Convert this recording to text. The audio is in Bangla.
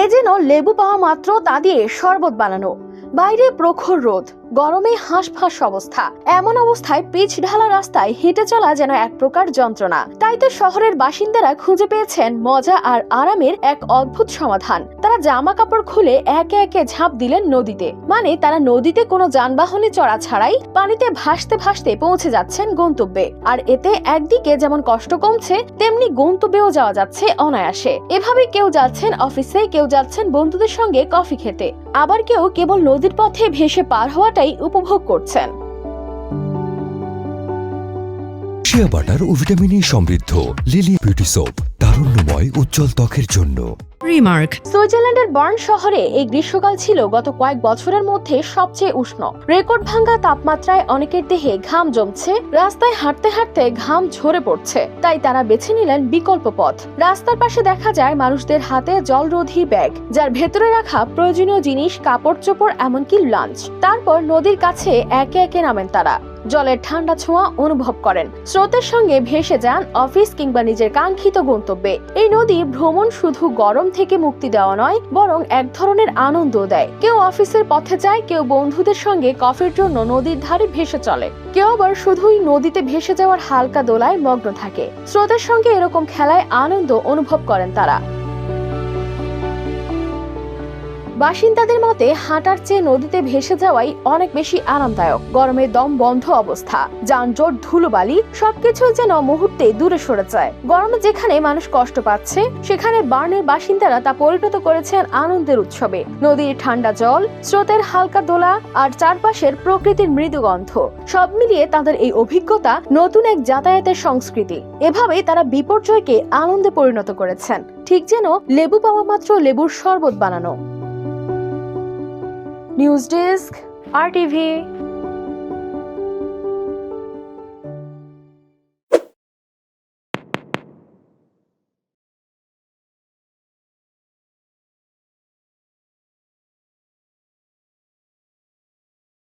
এ যেন লেবু পাওয়া মাত্র তা দিয়ে শরবত বানানো। বাইরে প্রখর রোদ। গরমে হাঁসফাঁস অবস্থা। এমন অবস্থায় পিচ ঢালা রাস্তায় হেঁটে চলা যেন এক প্রকার যন্ত্রণা। তাই তো শহরের বাসিন্দারা খুঁজে পেয়েছেন মজা আর আরামের এক অদ্ভুত সমাধান। তারা জামা কাপড় খুলে একে একে ঝাঁপ দিলেন নদীতে। মানে তারা নদীতে কোনো যানবাহনে চড়া ছাড়াই পানিতে ভাসতে ভাসতে পৌঁছে যাচ্ছেন গন্তব্যে। আর এতে একদিকে যেমন কষ্ট কমছে, তেমনি গন্তব্যেও যাওয়া যাচ্ছে অনায়াসে। এভাবে কেউ যাচ্ছেন অফিসে, কেউ যাচ্ছেন বন্ধুদের সঙ্গে কফি খেতে। আবার কেউ কেবল নদীর পথে ভেসে পার হওয়াটাই উপভোগ করছেন। শিয়া বাটার ও ভিটামিন ই সমৃদ্ধ লিলি বিউটি সোপ তারুণ্যময় উজ্জ্বল ত্বকের জন্য। Remark. সুইজারল্যান্ডের বার্ন শহরে এই গ্রীষ্মকাল ছিল গত কয়েক বছরের মধ্যে সবচেয়ে উষ্ণ। রেকর্ড ভাঙ্গা তাপমাত্রায় অনেকের দেহে ঘাম জমছে রাস্তায় হাঁটতে হাঁটতে ঘাম ঝরে পড়ছে তাই তারা বেছে নিলেন বিকল্প পথ। রাস্তার পাশে দেখা যায় মানুষদের হাতে জলরোধী ব্যাগ যার ভেতরে রাখা প্রয়োজনীয় জিনিস কাপড় চোপড় এমনকি লাঞ্চ। তারপর নদীর কাছে একে একে নামেন তারা। জলের ঠান্ডা ছোঁয়া অনুভব করেন। স্রোতের সঙ্গে ভেসে যান অফিস কিংবা নিজের কাঙ্ক্ষিত গন্তব্যে। এই নদী ভ্রমণ শুধু গরম থেকে মুক্তি দেওয়া নয়, বরং এক ধরনের আনন্দ দেয়। কেউ অফিসের পথে যায়, কেউ বন্ধুদের সঙ্গে কফির জন্য নদীর ধারে ভেসে চলে। কেউ আবার শুধুই নদীতে ভেসে যাওয়ার হালকা দোলায় মগ্ন থাকে। স্রোতের সঙ্গে এরকম খেলায় আনন্দ অনুভব করেন তারা। বাসিন্দাদের মতে, হাঁটার চেয়ে নদীতে ভেসে যাওয়াই অনেক বেশি আরামদায়ক। গরমে দম বন্ধ অবস্থা। যানজট ধুলোবালি, সবকিছু যেন মুহূর্তে দূরে সরে যায়। গরমে যেখানে মানুষ কষ্ট পাচ্ছে, সেখানে বার্নের বাসিন্দারা তা পরিণত করেছেন আনন্দের উৎসবে। নদীর ঠান্ডা জল, স্রোতের হালকা দোলা আর চারপাশের প্রকৃতির মৃদু গন্ধ সব মিলিয়ে তাদের এই অভিজ্ঞতা নতুন এক যাতায়াতের সংস্কৃতি। এভাবেই তারা বিপর্যয়কে আনন্দে পরিণত করেছেন। ঠিক যেন লেবু পাওয়া মাত্র লেবুর শরবত বানানো। নিউজ ডেস্ক আর টিভি